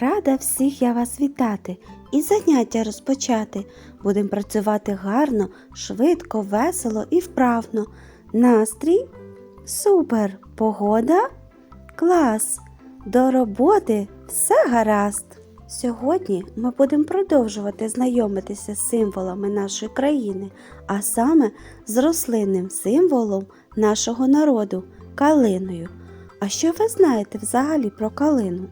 Рада всіх я вас вітати і заняття розпочати. Будемо працювати гарно, швидко, весело і вправно. Настрій супер, погода клас. До роботи все гаразд. Сьогодні ми будемо продовжувати знайомитися з символами нашої країни, а саме з рослинним символом нашого народу калиною. А що ви знаєте взагалі про калину?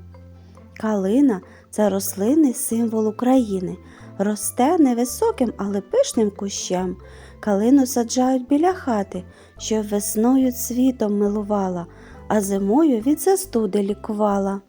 Калина це рослинний символ України. Росте невисоким, але пишним кущем. Калину саджають біля хати, щоб весною цвітом милувала, а зимою від застуди лікувала.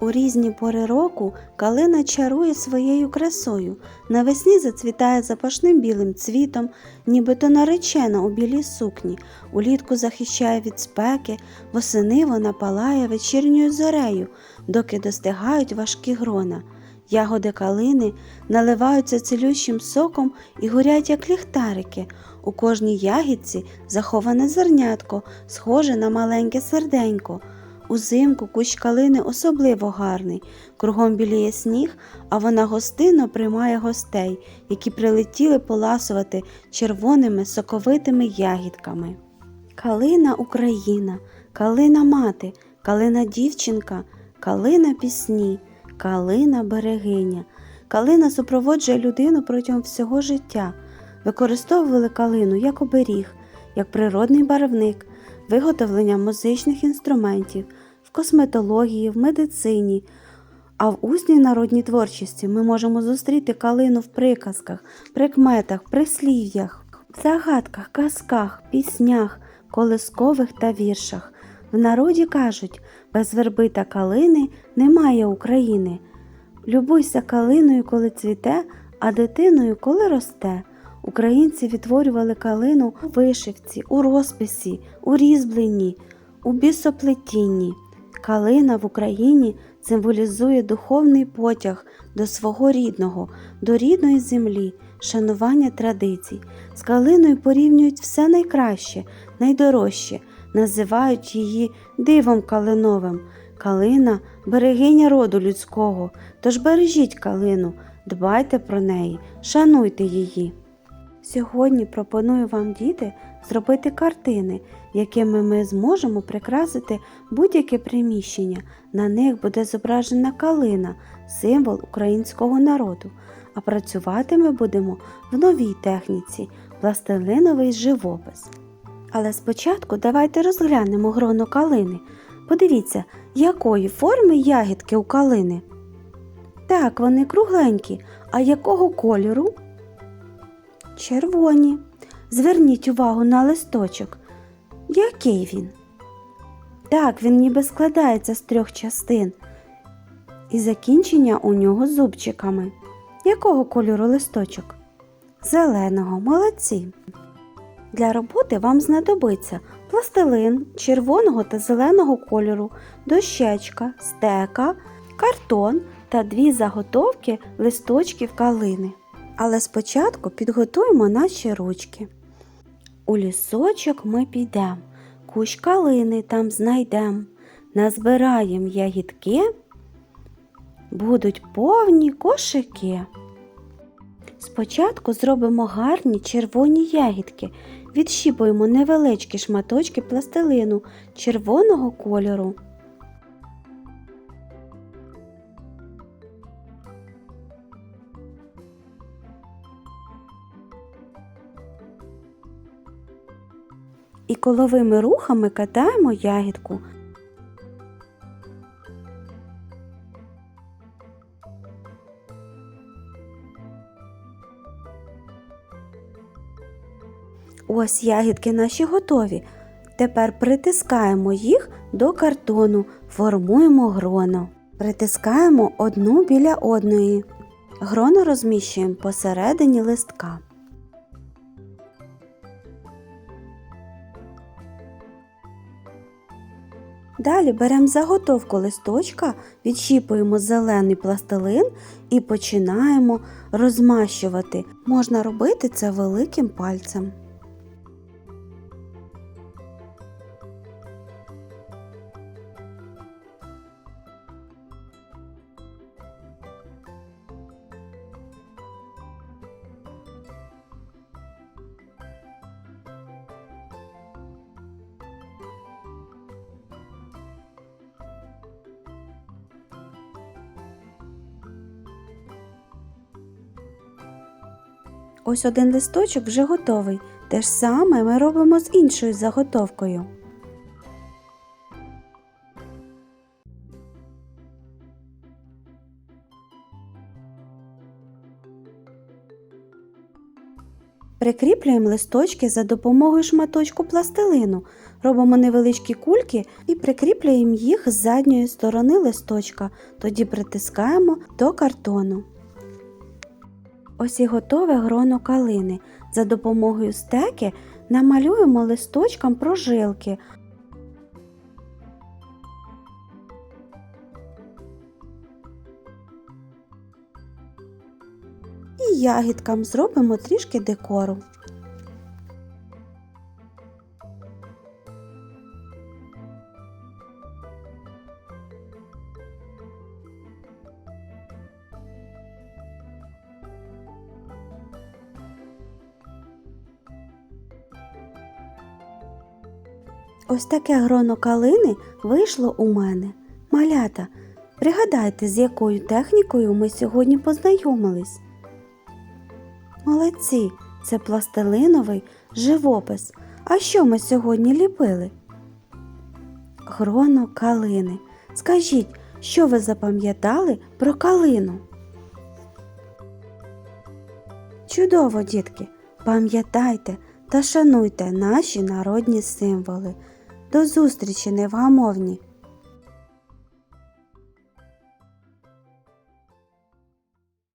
У різні пори року калина чарує своєю красою. Навесні зацвітає запашним білим цвітом, нібито наречена у білій сукні, улітку захищає від спеки, восени вона палає вечірньою зорею, доки достигають важкі грона. Ягоди калини наливаються цілющим соком і горять, як ліхтарики. У кожній ягідці заховане зернятко, схоже на маленьке серденько. Узимку кущ калини особливо гарний. Кругом біліє сніг, а вона гостинно приймає гостей, які прилетіли поласувати червоними соковитими ягідками. Калина Україна, калина мати, калина дівчинка, калина пісні, калина берегиня. Калина супроводжує людину протягом всього життя. Використовували калину як оберіг, як природний барвник, виготовлення музичних інструментів, в косметології, в медицині. А в усній народній творчості ми можемо зустріти калину в приказках, прикметах, прислів'ях, загадках, казках, піснях, колискових та віршах. В народі кажуть, без верби та калини немає України. Любуйся калиною, коли цвіте, а дитиною, коли росте. Українці відтворювали калину у вишивці, у розписі, у різьбленні, у бісоплетінні. Калина в Україні символізує духовний потяг до свого рідного, до рідної землі, шанування традицій. З калиною порівнюють все найкраще, найдорожче, називають її дивом калиновим. Калина берегиня роду людського, тож бережіть калину, дбайте про неї, шануйте її. Сьогодні пропоную вам, діти, зробити картини, якими ми зможемо прикрасити будь-яке приміщення. На них буде зображена калина, символ українського народу. А працювати ми будемо в новій техніці пластилиновий живопис. Але спочатку давайте розглянемо гроно калини. Подивіться, якої форми ягідки у калини. Так, вони кругленькі, а якого кольору? Червоні. Зверніть увагу на листочок. Який він? Так, він ніби складається з трьох частин. І закінчення у нього зубчиками. Якого кольору листочок? Зеленого, молодці. Для роботи вам знадобиться пластилин червоного та зеленого кольору, дощечка, стека, картон та дві заготовки листочків калини. Але спочатку підготуємо наші ручки. У лісочок ми підем, кущ калини там знайдем, назбираєм ягідки, будуть повні кошики. Спочатку зробимо гарні червоні ягідки, відщіпуємо невеличкі шматочки пластилину червоного кольору. І коловими рухами катаємо ягідку. Ось ягідки наші готові. Тепер притискаємо їх до картону, формуємо гроно. Притискаємо одну біля одної. Гроно розміщуємо посередині листка. Далі беремо заготовку листочка, відщіпуємо зелений пластилин і починаємо розмащувати. Можна робити це великим пальцем. Ось один листочок вже готовий. Те ж саме ми робимо з іншою заготовкою. Прикріплюємо листочки за допомогою шматочку пластилину. Робимо невеличкі кульки і прикріплюємо їх з задньої сторони листочка, тоді притискаємо до картону. Ось і готове гроно калини. За допомогою стеки намалюємо листочком прожилки. І ягідкам зробимо трішки декору. Ось таке гроно калини вийшло у мене. Малята, пригадайте, з якою технікою ми сьогодні познайомились. Молодці, це пластилиновий живопис. А що ми сьогодні ліпили? Гроно калини. Скажіть, що ви запам'ятали про калину? Чудово, дітки! Пам'ятайте та шануйте наші народні символи. До зустрічі, невгамовні!